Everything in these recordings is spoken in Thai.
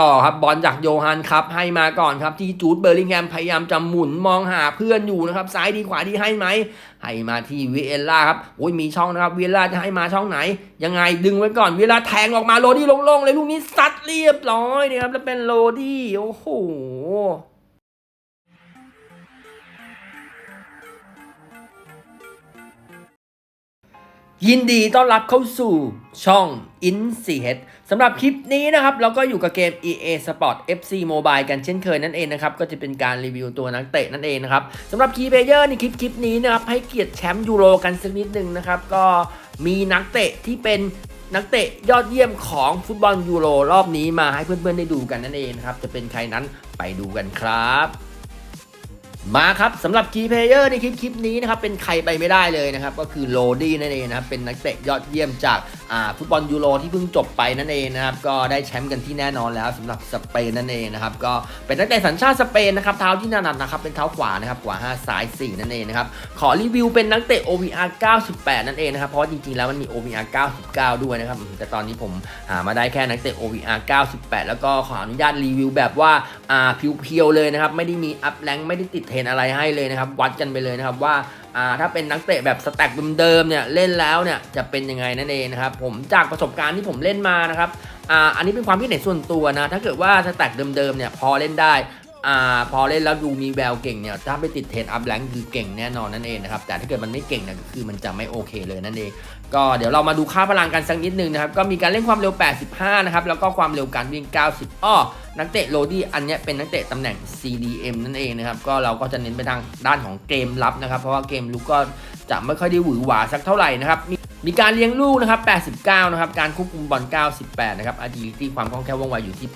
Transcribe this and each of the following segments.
ต่อครับบอลจากโยฮันครับให้มาก่อนครับที่จูดเบอร์ลิงแฮมพยายามจะหมุนมองหาเพื่อนอยู่นะครับซ้ายดีขวาดีให้ไหมให้มาที่วิเอลล่าครับโอ้ยมีช่องนะครับวิเอลล่าจะให้มาช่องไหน ยังไงดึงไว้ก่อนวิเอลล่าแทงออกมาโรดี้โล่งๆเลยลูกนี้ซัดเรียบร้อยนะครับแล้วเป็นโรดี้โอ้โห ยินดีต้อนรับเข้าสู่ช่อง i n c h สำหรับคลิปนี้นะครับ เราก็อยู่กับเกม EA Sport FC Mobile กันเช่นเคยนั่นเองนะครับ ก็จะเป็นการรีวิวตัวนักเตะนั่นเองนะครับสำหรับคีย์เพลเยอร์ในคลิปคลิปนี้นะครับ ให้เกียรติแชมป์ยูโรกันสักนิดหนึ่งนะครับ ก็มีนักเตะที่เป็นนักเตะยอดเยี่ยมของฟุตบอลยูโรรอบนี้มาให้เพื่อนๆได้ดูกันนั่นเองนะครับจะเป็นใครนั้นไปดูกันครับ มาครับสำหรับคีย์เพลเยอร์ในคลิปคลิปนี้นะครับเป็นใครไปไม่ได้เลยนะครับก็คือโรดี้นั่นเองนะครับเป็นนักเตะยอดเยี่ยมจากฟุตบอลยูโรที่เพิ่งจบไปนั่นเองนะครับก็ได้แชมป์กันที่แน่นอนแล้วสำหรับสเปนนั่นเองนะครับก็เป็นนักเตะสัญชาติสเปนนะครับเท้าที่ถนัดนะครับเป็นเท้าขวานะครับขวา5ซ้าย4นั่นเองนะครับขอรีวิวเป็นนักเตะ OVR 98 นั่นเองนะครับเพราะจริงๆแล้วมันมี OVR 99 ด้วยนะครับแต่ตอนนี้ผมหามาได้แค่นักเตะ OVR 98 แล้วก็ขออนุญาตรีวิวแบบว่าอ่าเพียวๆเลยนะครับไม่ได้มีอัพแรงไม่ได้ติดเทรนอะไรให้เลยนะครับวัดกันไปเลยนะครับว่า อ่าถ้าเป็นนักเตะแบบสแต็กเดิมๆเนี่ยเล่นแล้วเนี่ยจะเป็นยังไงนั่นเองนะครับผมจากประสบการณ์ที่ผมเล่นมานะครับอ่าอันนี้เป็นความคิดเห็นส่วนตัวนะถ้าเกิดว่าสแต็กเดิมๆเนี่ยพอเล่นได้ อ่าพอเล่นแล้วดูมีแววเก่งเนี่ยถ้าไปติดเทรนอัพแรงคือเก่งแน่นอนนั่นเองนะครับแต่ถ้าเกิดมันไม่เก่งเนี่ยคือมันจะไม่โอเคเลยนั่นเอง ก็เดี๋ยวเรามาดูค่าพลังกันสักนิดนึงนะครับก็มีการเล่นความเร็ว 85 นะครับแล้วก็ความเร็วการวิ่ง 90 อ้อนักเตะโรดี้อันนี้เป็นนักเตะตำแหน่ง CDM นั่นเองนะครับก็เราก็จะเน้นไปทางด้านของเกมรับนะครับเพราะว่าเกมลุกก็จะไม่ค่อยได้หวือหวาสักเท่าไหร่นะครับ มีการเลี้ยงลูกนะครับ 89 นะครับ การควบคุมบอล 98 นะครับ agility ความคล่องแคล่วว่องไวอยู่ที่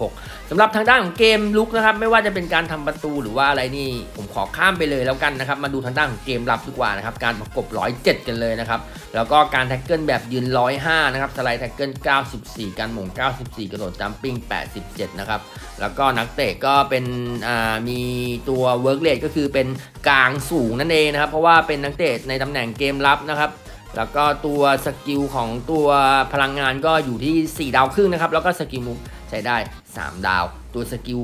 86สำหรับทางด้านของเกมลุกนะครับ ไม่ว่าจะเป็นการทำประตูหรือว่าอะไรนี่ ผมขอข้ามไปเลยแล้วกันนะครับ มาดูทางด้านของเกมรับดีกว่านะครับ การประกบ 107 กันเลยนะครับ แล้วก็การแท็กเกิลแบบยืน 105 นะครับ สไลด์แท็กเกิล 94 การหม่ง 94 กระโดดจัมปิ้ง 87 นะครับ แล้วก็นักเตะก็เป็น อ่า มีตัวเวิร์กเลดก็คือเป็นกลางสูงนั่นเองนะครับ เพราะว่าเป็นนักเตะในตำแหน่งเกมรับนะครับ แล้วก็ตัวสกิลของตัวพลังงานก็อยู่ที่ 4 ดาวครึ่งนะครับ แล้วก็สกิลมุกใช้ได้ 3 ดาว ตัวสกิล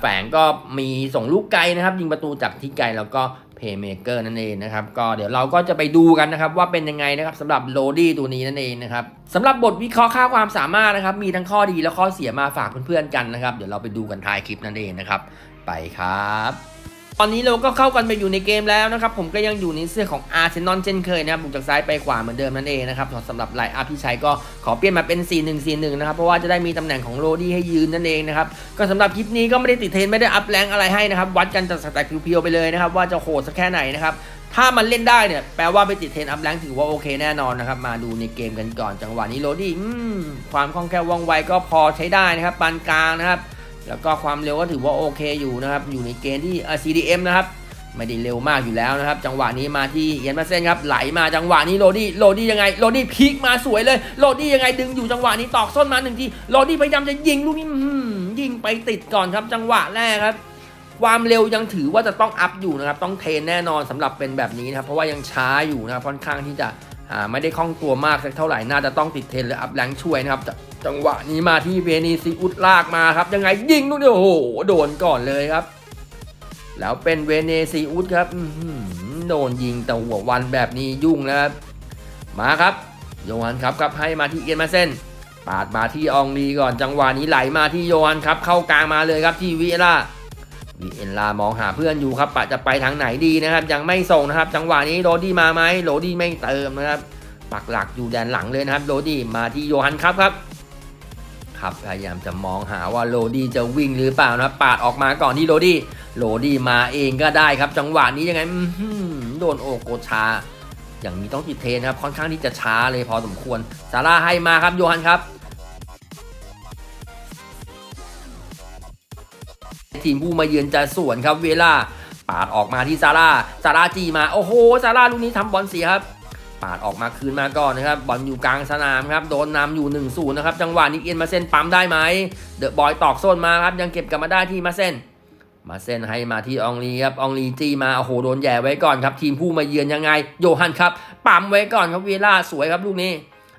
แฝงก็มีส่งลูกไกลนะครับ ยิงประตูจากที่ไกลแล้วก็เพย์เมเกอร์นั่นเองนะครับก็เดี๋ยวเราก็จะไปดูกันนะครับ ว่าเป็นยังไงนะครับสำหรับโรดี้ตัวนี้นั่นเองนะครับสำหรับบทวิเคราะห์ค่าความสามารถนะครับ มีทั้งข้อดีและข้อเสียมาฝากเพื่อนๆกันนะครับ เดี๋ยวเราไปดูกันท้ายคลิปนั่นเองนะครับ ไปครับ ตอนนี้เราก็เข้ากันไปอยู่ในเกมแล้วนะครับ ผมก็ยังอยู่ในเสื้อของอาร์เซนอลเช่นเคยนะครับบุกจากซ้ายไปขวาเหมือนเดิมนั่นเองนะครับสำหรับไลน์อัพที่ใช้ก็ขอเปลี่ยนมาเป็น 4 1 4 1 นะครับ เพราะว่าจะได้มีตำแหน่งของโรดี้ให้ยืนนั่นเองนะครับ ก็สำหรับคลิปนี้ก็ไม่ได้ติดเทรนไม่ได้อัพแรงอะไรให้นะครับ วัดกันจากสแต็กเพียวๆไปเลยนะครับ ว่าจะโหดสักแค่ไหนนะครับถ้ามันเล่นได้เนี่ยแปลว่าไปติดเทรนอัพแรงถือว่าโอเคแน่นอนนะครับ มาดูในเกมกันก่อนจังหวะนี้โรดี้ความคล่องแคล่วว่องไวก็พอใช้ได้นะครับปานกลางนะครับ แล้วก็ความเร็วก็ถือว่าโอเคอยู่นะครับ อยู่ในเกณฑ์ที่เออ CDM นะครับ ไม่ได้เร็วมากอยู่แล้วนะครับ จังหวะนี้มาที่เอียนมาเส้นครับ ไหลมาจังหวะนี้โรดี้ โรดี้ยังไง โรดี้พลิกมาสวยเลย โรดี้ยังไงดึงอยู่จังหวะนี้ตอกส้นมาหนึ่งที โรดี้พยายามจะยิงลูกนี้ยิงไปติดก่อนครับจังหวะแรกครับ ความเร็วยังถือว่าจะต้องอัพอยู่นะครับ ต้องเทรนแน่นอนสำหรับเป็นแบบนี้นะครับ เพราะว่ายังช้าอยู่นะครับ ค่อนข้างที่จะอ่าไม่ได้คล่องตัวมากสักเท่าไหร่ น่าจะต้องติดเทรนหรืออัพแรงช่วยนะครับ จังหวะนี้มาที่เวนีซีอุดลากมาครับ ยังไงยิงลูกนี้โอ้โหโดนก่อนเลยครับ แล้วเป็นเวเนซีอุสครับโดนยิงแต่หัววันแบบนี้ยุ่งแล้วครับ มาครับโยฮันครับครับให้มาที่เอียนมาเส้นปาดมาที่อองลีก่อนจังหวะนี้ไหลมาที่โยฮันครับ เข้ากลางมาเลยครับที่วิเอล่าวิเอล่ามองหาเพื่อนอยู่ครับปะจะไปทางไหนดีนะครับ ยังไม่ส่งนะครับ จังหวะนี้โรดี้มาไหมโรดี้ไม่เติมนะครับ ปักหลักอยู่แดนหลังเลยนะครับ โรดี้มาที่โยฮันครับครับ ครับ พยายามจะมองหาว่าโรดี้จะวิ่งหรือเปล่านะปาดออกมาก่อนที่โรดี้โรดี้มาเองก็ได้ครับ จังหวะนี้ยังไงโดนโอโกชา อย่างนี้ต้องติดเทนครับค่อนข้างที่จะช้าเลยพอสมควรซาร่าให้มาครับโยฮันครับ ทีมผู้มาเยือนจะสวนครับเวลาปาดออกมาที่ซาร่าซาร่าจีมาโอ้โหซาร่าลูกนี้ทำบอลเสียครับ ปาดออกมาคืนมาก่อนนะครับบอลอยู่กลางสนามครับโดนนำอยู่1นศูนย์นะครับจังหวะนี้เอียนมาเส้นปั๊มได้ไหมเดอะบอยตอกโซนมาครับยังเก็บกลับมาได้ที่มาเส้นมาเส้นให้มาที่อองลีครับอองลีจีมาโอ้โหโดนแย่ไว้ก่อนครับ ทีมผู้มาเยือนยังไง โยฮันครับปั๊มไว้ก่อนครับเวล่าสวยครับลูกนี้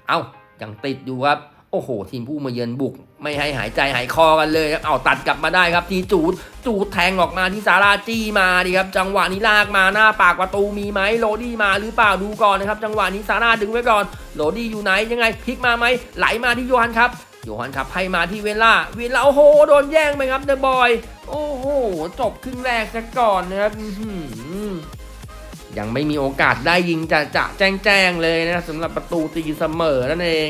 เอ้ายังติดอยู่ครับ โอ้โห ทีมผู้มาเยือนบุก ไม่ให้หายใจหายคอกันเลยครับเอาตัดกลับมาได้ครับทีจูดจูดแทงออกมาที่ซาราจี้มาดีครับ จังหวะนี้ลากมาหน้าปากประตูมีไหมโรดี้มาหรือเปล่าดูก่อนนะครับ จังหวะนี้ซาร่าดึงไว้ก่อนโรดี้อยู่ไหนยังไงพลิกมาไหมไหลมาที่โยฮันครับโยฮันครับให้มาที่เวล่าเวล่าโอ้โหโดนแย่งไปครับเดอะบอยโอ้โหจบครึ่งแรกซะก่อนนะครับยังไม่มีโอกาสได้ยิงจะจะแจ้งแจ้งเลยนะสำหรับประตูตีเสมอนั่นเอง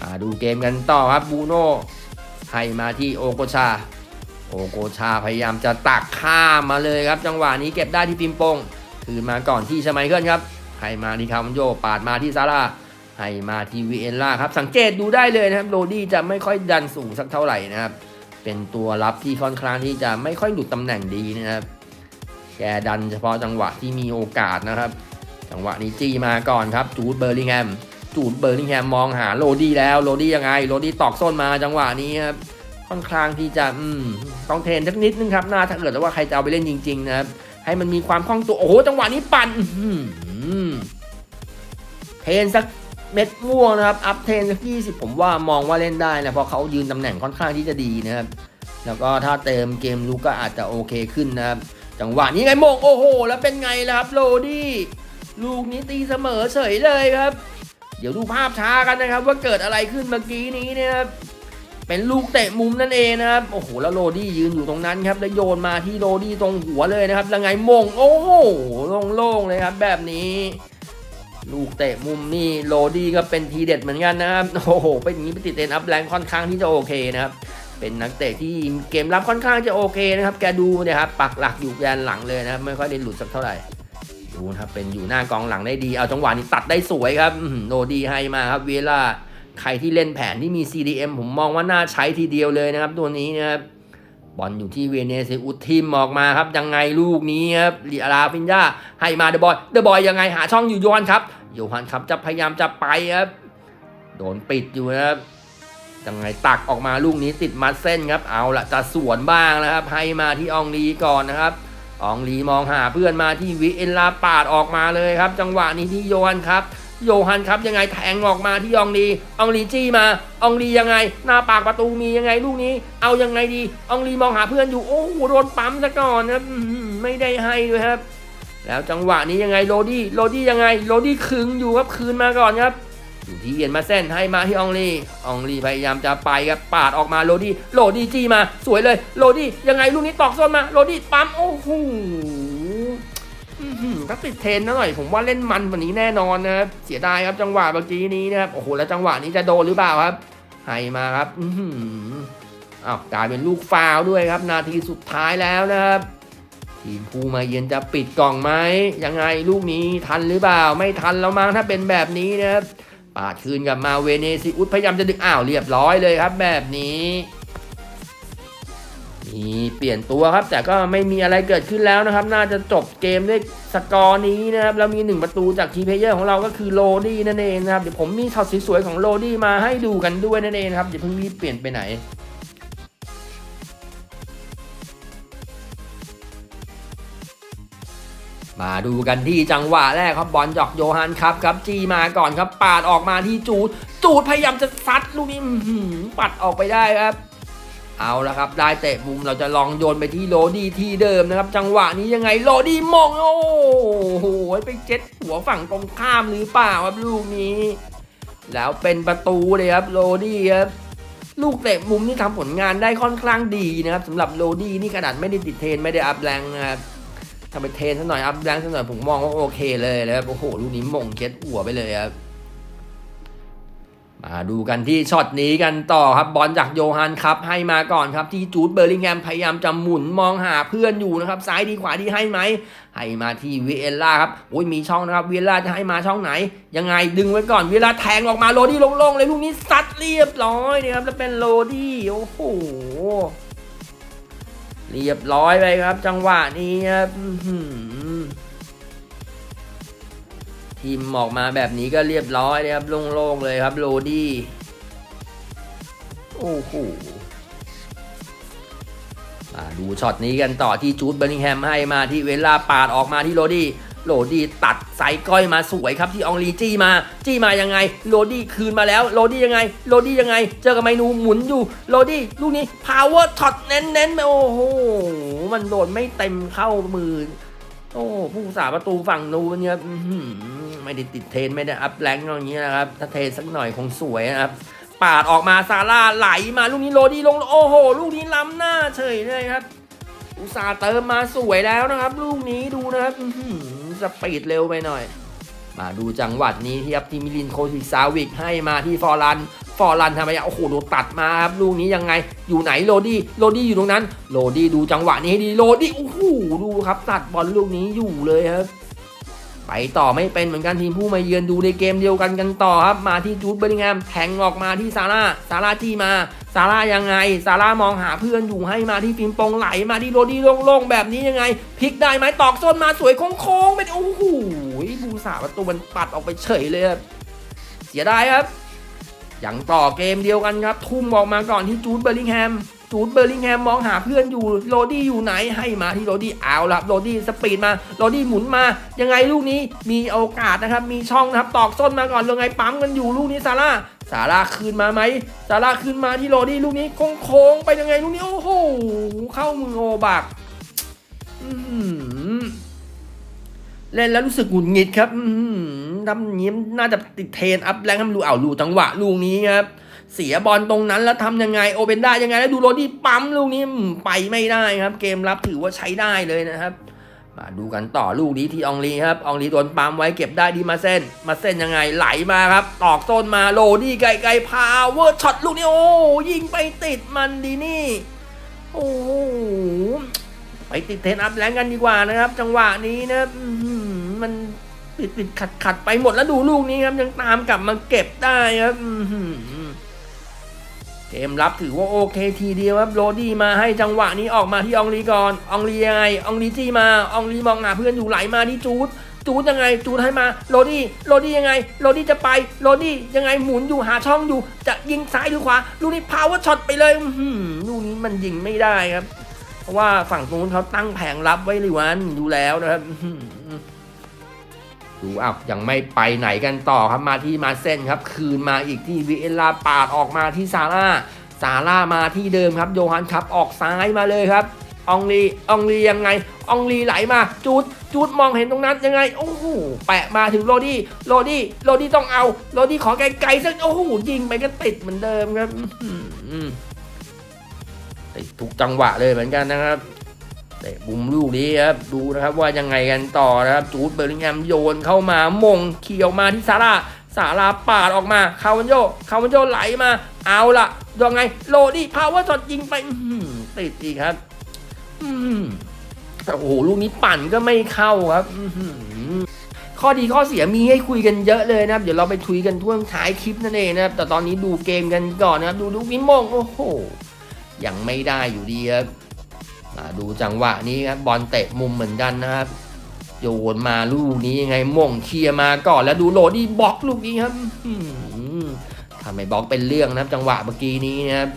มาดูเกมกันต่อครับบูโน่ให้มาที่โอโกชา โอโกชาพยายามจะตักข้ามมาเลยครับ จังหวะนี้เก็บได้ที่ปิมปงคืนมาก่อนที่ชไมเคิลครับให้มาที่คามันโยปาดมาที่ซาร่าให้มาที่วีเอลล่าครับ สังเกตดูได้เลยนะครับโรดี้จะไม่ค่อยดันสูงสักเท่าไหร่นะครับ เป็นตัวรับที่ค่อนข้างที่จะไม่ค่อยหลุดตำแหน่งดีนะครับแกดันเฉพาะจังหวะที่มีโอกาสนะครับ จังหวะนี้จี้มาก่อนครับจูดเบอร์ลิงแฮม จูดเบอร์ลิงแฮมมองหาโรดี้แล้วโรดี้ยังไงโรดี้ตอกส้นมาจังหวะนี้ครับค่อนข้างที่จะอืมต้องเทรนสักนิดนึงครับหน้าถ้าเกิดว่าใครจะเอาไปเล่นจริงๆนะครับให้มันมีความคล่องตัวโอ้โหจังหวะนี้ปั่นเทรนสักเม็ดม่วงนะครับ อัพเทรนสักยี่สิบผมว่ามองว่าเล่นได้นะเพราะเขายืนตำแหน่งค่อนข้างที่จะดีนะครับ แล้วก็ถ้าเติมเกมลุกก็อาจจะโอเคขึ้นนะครับ จังหวะนี้ไงโมงโอ้โห แล้วเป็นไงล่ะครับโรดี้ลูกนี้ตีเสมอเฉยเลยครับ เดี๋ยวดูภาพช้ากันนะครับ ว่าเกิดอะไรขึ้นเมื่อกี้นี้เนี่ยนะครับเป็นลูกเตะมุมนั่นเองนะครับโอ้โหแล้วโรดี้ยืนอยู่ตรงนั้นครับแล้วโยนมาที่โรดี้ตรงหัวเลยนะครับแล้วไงมงโอ้โหโล่งๆเลยครับ แบบนี้ ลูกเตะมุมนี่โรดี้ก็เป็นทีเด็ดเหมือนกันนะครับโอ้โหเป็นอย่างนี้ไปติดเทรนอัพแรงค่อนข้างที่จะโอเคนะครับเป็นนักเตะที่เกมรับค่อนข้างจะโอเคนะครับ แกดูเนี่ยครับปักหลักอยู่แกนหลังเลยนะครับไม่ค่อยได้หลุดสักเท่าไหร่ ดูนะครับเป็นอยู่หน้ากองหลังได้ดี เอาจังหวะนี้ตัดได้สวยครับโนดีให้มาครับเวลาใครที่เล่นแผนที่มี CDM ผมมองว่าน่าใช้ทีเดียวเลยนะครับ ตัวนี้นะครับบอลอยู่ที่เวเนเซอุทีมออกมาครับ ยังไงลูกนี้ครับลีอาราฟินยาให้มาเดอะบอยเดอะบอยยังไงหาช่องอยู่โยฮันครับโยฮันครับจะพยายามจะไปครับโดนปิดอยู่นะครับยังไงตักออกมาลูกนี้ติดมัดเส้นครับเอาละจะสวนบ้างนะครับ ให้มาที่อองลีก่อนนะครับ อองลีมองหาเพื่อนมาที่วิเอลลาปาดออกมาเลยครับ จังหวะนี้ที่โยฮันครับ โยฮันครับยังไงแทงออกมาที่อองลีอองลีจี้มาอองลียังไง หน้าปากประตูมียังไงลูกนี้ เอายังไงดีอองลีมองหาเพื่อนอยู่โอ้โหโดนปั๊มซะก่อนนะครับไม่ได้ให้ด้วยครับ แล้วจังหวะนี้ยังไงโรดี้โรดี้ยังไงโรดี้คึงอยู่ครับคืนมาก่อนครับ อยู่ที่เอียนมาเส้นให้มาที่อองลีอองลีพยายามจะไปครับปาดออกมาโรดี้โรดี้จี้มาสวยเลย โรดี้ยังไงลูกนี้ตอกส้นมาโรดี้ปั๊มโอ้โหอื้อหือถ้าติดเทรนนะหน่อย ผมว่าเล่นมันกว่านี้แน่นอนนะครับเสียดายครับจังหวะเมื่อกี้นี้นะครับโอ้โหแล้วจังหวะนี้จะโดนหรือเปล่าครับให้มาครับอื้ออ้าวกลายเป็นลูกฟาวด้วยครับ นาทีสุดท้ายแล้วนะครับทีมภูมาเยือนจะปิดกล่องไหมยังไงลูกนี้ทันหรือเปล่า ไม่ทันแล้วมั้งถ้าเป็นแบบนี้นะครับ ปาดคืนกับมาเวเนซิอุสพยายามจะดึงอ้าวเรียบร้อยเลยครับแบบนี้มีเปลี่ยนตัวครับ แต่ก็ไม่มีอะไรเกิดขึ้นแล้วนะครับ น่าจะจบเกมด้วยสกอร์นี้นะครับแล้วมีหนึ่งประตูจากทีมเพเยอร์ของเราก็คือโรดี้นั่นเองนะครับเดี๋ยวผมมีช็อตสวยๆของโรดี้มาให้ดูกันด้วยนั่นเองครับอย่าเพิ่งรีบเปลี่ยนไปไหน มาดูกันที่จังหวะแรกครับบอลจอกโยฮันครับครับจีมาก่อนครับปาดออกมาที่จูดจูดพยายามจะซัดลูกนี้อื้อหือปัดออกไปได้ครับเอาละครับ ได้เตะมุมเราจะลองโยนไปที่โรดี้ที่เดิมนะครับ จังหวะนี้ยังไงโรดี้มอง โอ้โหไปเจ็ดหัวฝั่งตรงข้ามหรือเปล่าครับลูกนี้ แล้วเป็นประตูเลยครับโรดี้ครับลูกเตะมุมนี่ทำผลงานได้ค่อนข้างดีนะครับสำหรับโรดี้นี่ขนาดไม่ได้ติดเทนไม่ได้อัพแรงนะครับ ถ้าไปเทนสักหน่อยอัพแรงสักหน่อยผมมองว่าโอเคเลยนะครับโอ้โหลูกนี้มงเก็ตหัวไปเลยครับมาดูกันที่ช็อตนี้กันต่อครับบอลจากโยฮันครับให้มาก่อนครับที่จูดเบอร์ลิงแฮมพยายามจะหมุนมองหาเพื่อนอยู่นะครับ ซ้ายดีขวาดีให้ไหมให้มาที่เวเอลล่าครับโอ้ยมีช่องนะครับเวเอลล่าจะให้มาช่องไหน ยังไงดึงไว้ก่อนเวลาแทงออกมาโรดี้ลงๆเลยลูกนี้ซัดเรียบร้อยนะครับแล้วเป็นโรดี้โอ้โห เรียบร้อยไปครับ จังหวะนี้ครับทีมออกมาแบบนี้ก็เรียบร้อยนะครับโล่งๆเลยครับโรดี้โอ้โหมาดูช็อตนี้กันต่อที่จูดเบอร์นิงแฮมให้มาที่เวลาปาดออกมาที่โรดี้ โรดี้ตัดไซก้อยมาสวยครับที่อองลีจี้มา จี้มายังไงโรดี้คืนมาแล้วโรดี้ยังไงโรดี้ยังไง เจอกับไมนูหมุนอยู่โรดี้ลูกนี้ power shot เน้นๆโอ้โห มันโดนไม่เต็มเข้ามือ โอ้ผู้สาประตูฝั่งนูนเนี่ยไม่ได้ติดเทนไม่ได้อัพแรงอย่างนี้นะครับ ถ้าเทนสักหน่อยคงสวยนะครับปาดออกมาซาร่าไหลมาลูกนี้โรดี้ลงโอ้โห ลูกนี้ล้ำหน้าเฉยเลยครับ อุตสาเติมมาสวยแล้วนะครับ ลูกนี้ดูนะครับ สปีดเร็วไปหน่อย มาดูจังหวัดนี้ที่ครับที่มิลินโคติซาวิกให้มาที่ฟอร์รันฟอร์รันทำไมอะโอ้โหโดนตัดมาครับลูกนี้ยังไง อยู่ไหนโรดี้โรดี้อยู่ตรงนั้น โรดี้ดูจังหวะนี้ให้ดีโรดี้โอ้โหดูครับ ตัดบอลลูกนี้อยู่เลยครับไปต่อไม่เป็นเหมือนกันทีมผู้มาเยือนดูในเกมเดียวกันกันต่อครับ มาที่จูดเบอร์ลิงแฮมแทงออกมาที่ซาร่าซาร่าจี้มา ซาร่ายังไงซาร่ามองหาเพื่อนอยู่ให้มาที่ฟิล์มปงไหลมาที่โรดี้โล่งๆแบบนี้ยังไงพลิกได้ไหมตอกส้นมาสวยโค้งๆเป็นโอ้โหบูสาประตูมันปัดออกไปเฉยเลยครับเสียดายครับอยังต่อเกมเดียวกันครับ ทุ่มออกมาก่อนที่จูดเบอร์ลิงแฮมจูดเบอร์ลิงแฮมมองหาเพื่อนอยู่โรดี้อยู่ไหนให้มาที่โรดี้เอาละโรดี้สปีดมาโรดี้หมุนมายังไงลูกนี้มีโอกาสนะครับ มีช่องนะครับตอกส้นมาก่อนยังไงปั๊มกันอยู่ลูกนี้ซาร่า ซาร่าคืนมาไหมซาร่าคืนมาที่โรดี้ลูกนี้โค้งๆไปยังไงลูกนี้โอ้โหเข้ามือโอบักเล่นแล้วรู้สึกหงุดหงิดครับทำย่างนี้น่าจะติดเทนอัพแรงทำรูเอาลูจังหวะลูกนี้ครับ เสียบอลตรงนั้นแล้วทำยังไงโอเปนได้ยังไงแล้วดูโรดี้ปั๊มลูกนี้ไปไม่ได้ครับ เกมรับถือว่าใช้ได้เลยนะครับ มาดูกันต่อลูกนี้ที่อองลีครับอองลีโดนปั๊มไว้เก็บได้ดีมาเส้น มาเส้นยังไงไหลมาครับ ตอกต้นมาโรดี้ไกลๆพาวเวอร์ช็อตลูกนี้โอ้ยิงไปติดมันดีนี่ โอ้ไปติดเทนอัพแรงกันดีกว่านะครับ จังหวะนี้นะมันติดติดขัดขัดไปหมดแล้วดูลูกนี้ครับยังตามกลับมาเก็บได้ครับ เกมรับถือว่าโอเคทีเดียวครับโรดี้มาให้จังหวะนี้ออกมาที่องลีก่อนองลียังไงองลีจี้มาองลีมองหาเพื่อนอยู่ไหลมาที่จูดจูดยังไงจูดให้มาโรดี้โรดี้ยังไงโรดี้จะไปโรดี้ยังไงหมุนอยู่หาช่องอยู่ จะยิงซ้ายหรือขวาลูกนี้พาวเวอร์ช็อตไปเลยหือลูกนี้มันยิงไม่ได้ครับ เพราะว่าฝั่งตรงนู้นเขาตั้งแผงรับไว้เลยวันอยู่แล้วนะครับ ดูอ้าวยังไม่ไปไหนกันต่อครับมาที่มาเส้นครับ คืนมาอีกที่วิเอลาปาดออกมาที่ซาร่าซาร่ามาที่เดิมครับ โยฮันครับออกซ้ายมาเลยครับอองลีอองลียังไงอองลีไหลมาจูดจูดมองเห็นตรงนั้นยังไงโอ้โหแปะมาถึงโรดี้โรดี้โรดี้ต้องเอาโรดี้ขอไกลๆสักโอ้โหยิงไปก็ติดเหมือนเดิมครับติดทุกจังหวะเลยเหมือนกันนะครับ เตะบุมลูกนี้ครับดูนะครับว่ายังไงกันต่อนะครับจูดเบอร์ลิงแฮมโยนเข้ามามงเขี่ยวมาที่ซาร่าซาร่าปาดออกมา คาวันโย คาวันโยไหลมา เอาละยังไงโรดี้พาวเวอร์ช็อตยิงไปติดอีกครับแต่โอ้โห ลูกนี้ปั่นก็ไม่เข้าครับข้อดีข้อเสียมีให้คุยกันเยอะเลยนะครับ เดี๋ยวเราไปคุยกันท่วงท้ายคลิปนั่นเองนะครับ แต่ตอนนี้ดูเกมกันก่อนนะครับ ดูลูกนี้มง โอ้โห ยังไม่ได้อยู่ดีครับ ดูจังหวะนี้ครับบอลเตะมุมเหมือนกันนะครับ โยนมาลูกนี้ยังไงม่งเคลียร์มาก่อนแล้วดูโหลดดี้บล็อกลูกนี้ครับทำไมบล็อกเป็นเรื่องนะครับ จังหวะเมื่อกี้นี้นะครับ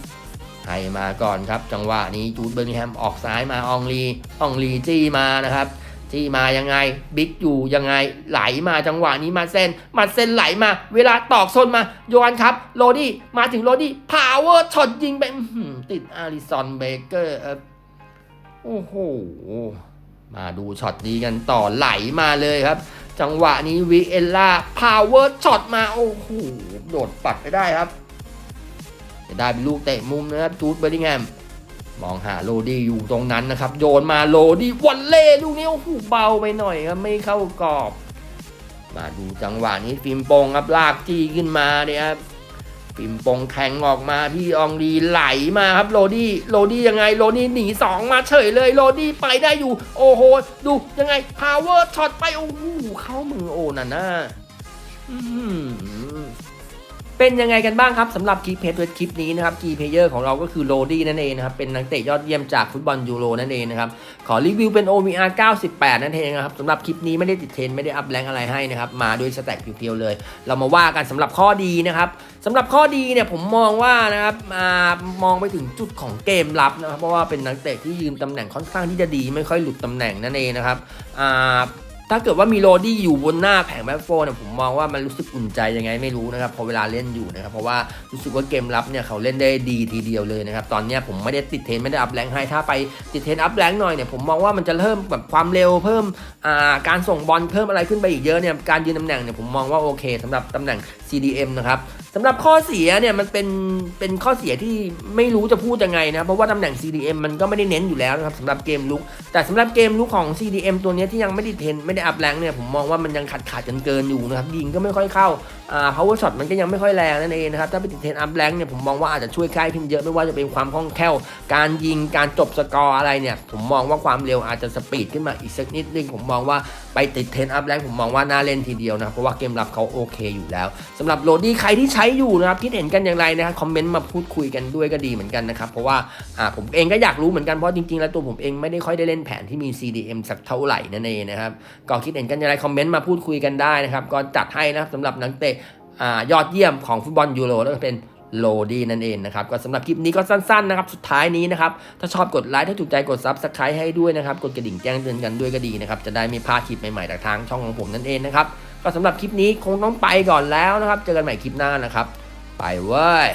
ให้มาก่อนครับ จังหวะนี้จูดเบอร์นแฮมออกซ้ายมาอองลีอองลีจี้มานะครับจี้มายังไงบิ๊กอยู่ยังไงไหลมาจังหวะนี้มาเส้นมาเส้นไหลมา เวลาตอกโซนมาโยนครับโรดี้มาถึงโรดี้พาวเวอร์ช็อตยิงไปติดอาริสันเบเกอร์ โอ้โห มาดูช็อตนี้กันต่อไหลมาเลยครับ จังหวะนี้วิเอลล่าพาวเวอร์ช็อตมา โอ้โห โดดปัดไปได้ครับจะได้เป็นลูกเตะมุมนะครับจูดเบอร์ดิงแฮมมองหาโรดี้อยู่ตรงนั้นนะครับ โยนมาโรดี้วันเล่ลูกนี้โอ้โหเบาไปหน่อยครับไม่เข้ากรอบ มาดูจังหวะนี้ฟิมโปงครับลากจี้ขึ้นมาเนี่ยครับ ปิมปงแข่งออกมาพี่อองดีไหลมาครับโรดี้โรดี้ยังไงโรดี้หนีสองมาเฉยเลยโรดี้ไปได้อยู่ โอ้โห ดูยังไงพาวเวอร์ช็อตไป โอ้โหเข้ามือโอนันน่าอืม เป็นยังไงกันบ้างครับสำหรับคีเพจเวทคลิปนี้นะครับคีเพเยอร์ของเราก็คือโรดี้นั่นเองนะครับเป็นนักเตะยอดเยี่ยมจากฟุตบอลยูโรนั่นเองนะครับขอรีวิวเป็น OVR 98 นั่นเองนะครับสำหรับคลิปนี้ไม่ได้ติดเทรนไม่ได้อัพแรงอะไรให้นะครับมาด้วยสแต็กเพียวๆเลย เรามาว่ากันสำหรับข้อดีนะครับสำหรับข้อดีเนี่ยผมมองว่านะครับมามองไปถึงจุดของเกมรับนะครับเพราะว่าเป็นนักเตะที่ยืนตำแหน่งค่อนข้างที่จะดีไม่ค่อยหลุดตำแหน่งนั่นเองนะครับอ่า ถ้าเกิดว่ามีโรดี้อยู่บนหน้าแผงแบ็คโฟนเนี่ยผมมองว่ามันรู้สึกอุ่นใจยังไงไม่รู้นะครับพอเวลาเล่นอยู่นะครับเพราะว่ารู้สึกว่าเกมรับเนี่ยเขาเล่นได้ดีทีเดียวเลยนะครับตอนนี้ผมไม่ได้ติดเทนไม่ได้อัพแรงให้ถ้าไปติดเทนอัพแรงหน่อยเนี่ยผมมองว่ามันจะเพิ่มแบบความเร็วเพิ่มการส่งบอลเพิ่มอะไรขึ้นไปอีกเยอะเนี่ยการยืนตำแหน่งเนี่ยผมมองว่าโอเคสำหรับตำแหน่ง CDM นะครับสำหรับข้อเสียเนี่ยมันเป็นเป็นข้อเสียที่ไม่รู้จะพูดยังไงนะเพราะว่าตำแหน่ง CDM มันก็ไม่ได้เน้นอยู่แล้วนะครับสำหรับเกมลุกแต่สำหรับเกมลุกของ CDM ตัวนี้ที่ยังไม่ได้เทนไม่ได้อัพแรงเนี่ยผมมองว่ามันยังขาดขาดกันเกินอยู่นะครับยิงก็ไม่ค่อยเข้า power shot มันก็ยังไม่ค่อยแรงนั่นเองนะครับ ถ้าไปติดเทนอัพแรงค์เนี่ยผมมองว่าอาจจะช่วยค่ายขึ้นเยอะไม่ว่าจะเป็นความคล่องแคล่ว การยิงการจบสกอร์อะไรเนี่ย ผมมองว่าความเร็วอาจจะสปีดขึ้นมาอีกสักนิดนึงผมมองว่าไปติดเทนอัพแรงค์ผมมองว่าน่าเล่นทีเดียวนะครับเพราะว่าเกมรับเขาโอเคอยู่แล้วสำหรับโรดี้ใครที่ใช้อยู่นะครับคิดเห็นกันอย่างไรนะครับคอมเมนต์มาพูดคุยกันด้วยก็ดีเหมือนกันนะครับเพราะว่าอ่าผมเองก็อยากรู้เหมือนกันเพราะจริงๆแล้วตัวผมเองไม่ได้ค่อยได้เล่นแผนที่มี CDM สักเท่าไหร่นั่นเองนะครับก็คิดเห็นกันอย่างไรคอมเมนต์มาพูดคุยกันได้นะครับก็จัดให้นะครับสำหรับนักเตะ อยอดเยี่ยมของฟุตบอลยูโรแล้วก็เป็นโลดีนั่นเองนะครับ ก็สำหรับคลิปนี้ก็สั้นๆนะครับสุดท้ายนี้นะครับ ถ้าชอบกดไลค์ถ้าถูกใจกดซับสไครต์ให้ด้วยนะครับ กดกระดิ่งแจ้งเตือนกันด้วยก็ดีนะครับ จะได้ไม่พลาดคลิปใหม่ๆจากทางช่องของผมนั่นเองนะครับ ก็สำหรับคลิปนี้คงต้องไปก่อนแล้วนะครับ เจอกันใหม่คลิปหน้านะครับ ไปเว้ย